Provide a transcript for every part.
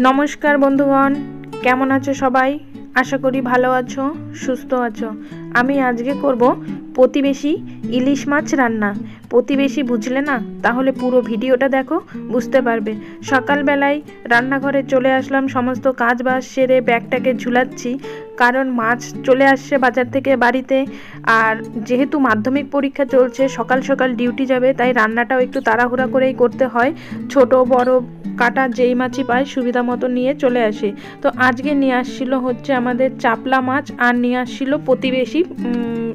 নমস্কার বন্ধুগণ, কেমন আছো সবাই? আশা করি ভালো আছো, সুস্থ আছো। আমি আজকে করব প্রতিবেশী ইলিশ মাছ রান্না। প্রতিবেশী বুঝলে না? তাহলে পুরো ভিডিওটা দেখো, বুঝতে পারবে। সকালবেলায় রান্নাঘরে চলে আসলাম, সমস্ত কাজ বাজ সেরে ব্যাগটাকে ঝুলাচ্ছি। কারণ মাছ চলে আসছে বাজার থেকে বাড়িতে। আর যেহেতু মাধ্যমিক পরীক্ষা চলছে, সকাল সকাল ডিউটি যাবে, তাই রান্নাটাও একটু তাড়াহুড়া করেই করতে হয়। ছোট, বড় কাটা যেই মাছই পায়, সুবিধা মতো নিয়ে চলে আসে। তো আজকে নিয়ে আসছিল হচ্ছে আমাদের চাপলা মাছ, আর নিয়ে আসছিল প্রতিবেশী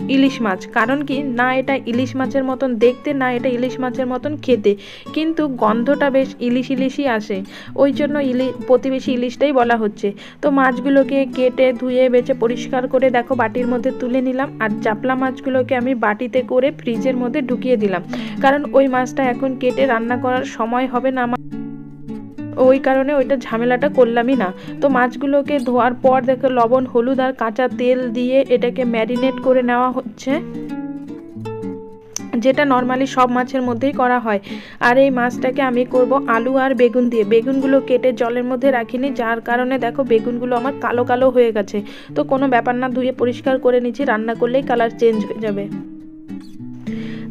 ইলিশ মাছ। কারণ কি? না এটা ইলিশ মাছের মতন দেখতে, না এটা ইলিশ মাছের মতন খেতে। কিন্তু গন্ধটা বেশ ইলিশ ইলিশই আসে। ওই জন্য ইলি, প্রতিবেশী ইলিশটাই বলা হচ্ছে। তো মাছগুলোকে কেটে, ধুয়ে, বেছে, পরিষ্কার করে দেখো, বাটির মধ্যে তুলে নিলাম। আর চাপলা মাছগুলোকে আমি বাটিতে করে ফ্রিজের মধ্যে ঢুকিয়ে দিলাম। কারণ ওই মাছটা এখন কেটে রান্না করার সময় হবে না আমার। ওই কারণে ওইটা ঝামেলাটা করলামই না। তো মাছগুলোকে ধোয়ার পর দেখো লবণ, হলুদ আর কাঁচা তেল দিয়ে এটাকে ম্যারিনেট করে নেওয়া হচ্ছে। যেটা নর্মালি সব মাছের মধ্যেই করা হয়। আর এই মাছটাকে আমি করব আলু আর বেগুন দিয়ে। বেগুনগুলো কেটে জলের মধ্যে রাখিনি, যার কারণে দেখো বেগুনগুলো আমার কালো কালো হয়ে গেছে। তো কোনো ব্যাপার না, ধুয়ে পরিষ্কার করে নিচ্ছি, রান্না করলেই কালার চেঞ্জ হয়ে যাবে।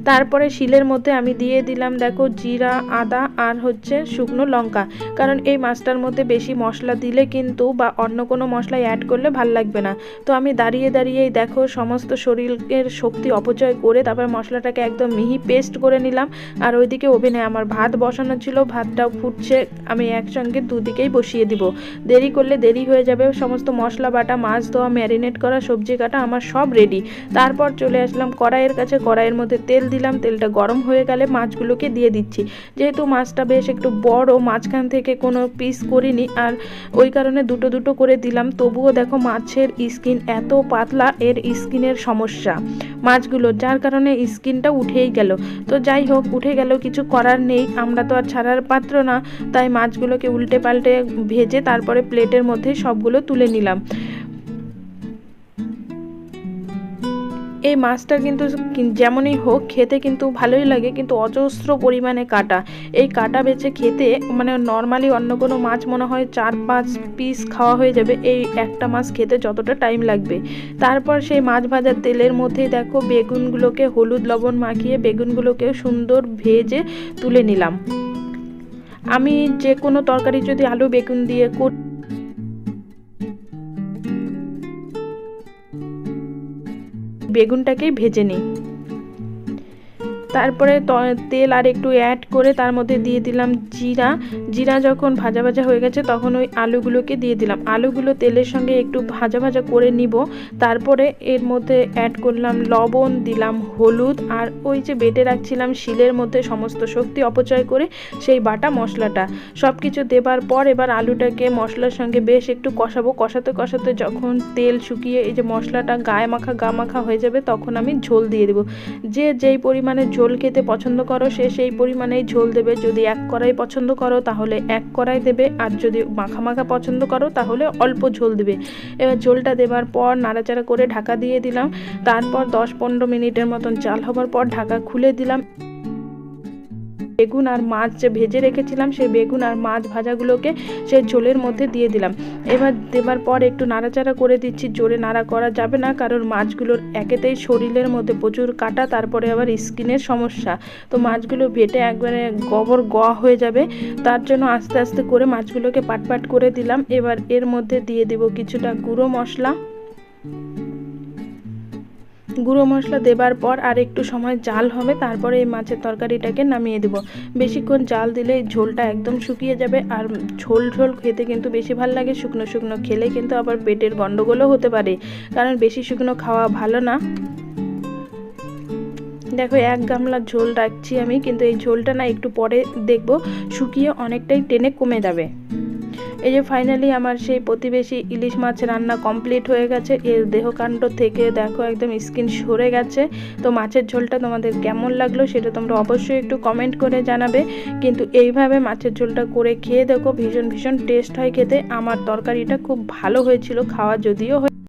তারপরে শিলের মধ্যে আমি দিয়ে দিলাম, দেখো, জিরা, আদা আর হচ্ছে শুকনো লঙ্কা। কারণ এই মাছটার মধ্যে বেশি মশলা দিলে কিন্তু বা অন্য কোনো মশলা অ্যাড করলে ভালো লাগবে না। তো আমি দাঁড়িয়ে দাঁড়িয়েই দেখো সমস্ত শরীরের শক্তি অপচয় করে তারপর মশলাটাকে একদম মিহি পেস্ট করে নিলাম। আর ওইদিকে ওভেনে আমার ভাত বসানো ছিল, ভাতটাও ফুটছে, আমি একসঙ্গে দুদিকেই বসিয়ে দিব। দেরি করলে দেরি হয়ে যাবে, সমস্ত মশলা বাটা, মাছ ধোয়া ম্যারিনেট করা, সবজি কাটা আমার সব রেডি তারপর চলে আসলাম কড়াইয়ের কাছে, কড়াইয়ের মধ্যে তেল দিলাম, তেলটা গরম হয়ে গেলে মাছগুলোকে দিয়ে দিচ্ছি। যেহেতু মাছটা বেশ একটু বড়, মাঝখান থেকে কোনো পিস করিনি আর ওই কারণে দুটো দুটো করে দিলাম। তবুও দেখো মাছের স্কিন এত পাতলা, এর স্কিনের সমস্যা মাছগুলো, যার কারণে স্কিনটা উঠেই গেল। তো যাই হোক, উঠে গেল, কিছু করার নেই। আমরা তো আর ছাড়ার পাত্র না, তাই মাছগুলোকে উল্টে পাল্টে ভেজে তারপরে প্লেটের মধ্যে সবগুলো তুলে নিলাম। এই মাছটা কিন্তু যেমনই হোক খেতে কিন্তু ভালোই লাগে, কিন্তু অজস্র পরিমাণে কাটা। এই কাটা বেছে খেতে মানে নর্মালি অন্য কোনো মাছ মনে হয় চার পাঁচ পিস খাওয়া হয়ে যাবে, এই একটা মাছ খেতে যতটা টাইম লাগবে। তারপর সেই মাছ ভাজার তেলের মধ্যেই দেখো বেগুনগুলোকে হলুদ লবণ মাখিয়ে বেগুনগুলোকে সুন্দর ভেজে তুলে নিলাম। আমি যে কোনো তরকারি যদি আলু বেগুন দিয়ে করি বেগুনটাকেই ভেজে নিই। তারপরে তেল আর একটু অ্যাড করে তার মধ্যে দিয়ে দিলাম জিরা। জিরা যখন ভাজা ভাজা হয়ে গেছে তখন ওই আলুগুলোকে দিয়ে দিলাম। আলুগুলো তেলের সঙ্গে একটু ভাজা ভাজা করে নিব। তারপরে এর মধ্যে অ্যাড করলাম লবণ, দিলাম হলুদ আর ওই যে বেটে রাখছিলাম শিলের মধ্যে সমস্ত শক্তি অপচয় করে সেই বাটা মশলাটা। সব কিছু দেবার পর এবার আলুটাকে মশলার সঙ্গে বেশ একটু কষাবো। কষাতে কষাতে যখন তেল শুকিয়ে এই যে মশলাটা গায়ে মাখা গা মাখা হয়ে যাবে তখন আমি ঝোল দিয়ে দেবো। যে যেই পরিমাণে ঝোল খেতে পছন্দ করো, সে সেই পরিমাণেই ঝোল দেবে। যদি এক কড়াই পছন্দ করো, তাহলে এক কড়াই দেবে। আর যদি মাখা মাখা পছন্দ করো, তাহলে অল্প ঝোল দেবে। এবার ঝোলটা দেবার পর নাড়াচাড়া করে ঢাকা দিয়ে দিলাম। তারপর দশ পনেরো মিনিটের মতন চাল হবার পর ঢাকা খুলে দিলাম। বেগুন আর মাছ যে ভেজে রেখেছিলাম, সেই বেগুন আর মাছ ভাজাগুলোকে সেই ঝোলের মধ্যে দিয়ে দিলাম। এবার দেবার পর একটু নাড়াচাড়া করে দিচ্ছি, জোরে নাড়া করা যাবে না, কারণ মাছগুলোর একেতেই শরীরের মধ্যে প্রচুর কাটা, তারপরে আবার স্কিনের সমস্যা। তো মাছগুলো বেটে একবারে গবর গ হয়ে যাবে, তার জন্য আস্তে আস্তে করে মাছগুলোকে পাট পাট করে দিলাম। এবার এর মধ্যে দিয়ে দেব কিছুটা গুঁড়ো মশলা। গুঁড়ো মশলা দেবার পর আর একটু সময় জাল হবে, তারপরে এই মাছের তরকারিটাকে নামিয়ে দেব। বেশিক্ষণ জাল দিলে ঝোলটা একদম শুকিয়ে যাবে আর ঝোল ঝোল খেতে কিন্তু বেশি ভালো লাগে, শুকনো শুকনো খেলে কিন্তু আবার পেটের গণ্ডগোলও হতে পারে, কারণ বেশি শুকনো খাওয়া ভালো না। দেখো, এক গামলা ঝোল রাখছি আমি, কিন্তু এই ঝোলটা না একটু পরে দেখব, শুকিয়ে অনেকটাই টেনে কমে যাবে। এই যে ফাইনালি আমার সেই প্রতিবেশী ইলিশ মাছ রান্না কমপ্লিট হয়ে গেছে। এর দেহকাণ্ড থেকে দেখো একদম স্কিন সরে গেছে। তো মাছের ঝোলটা তোমাদের কেমন লাগল সেটা তোমরা অবশ্যই একটু কমেন্ট করে জানাবে। কিন্তু এইভাবে মাছের ঝোলটা করে খেয়ে দেখো, ভীষণ ভীষণ টেস্ট হয় খেতে। আমার তরকারিটা খুব ভালো হয়েছিল, খাওয়া যদিও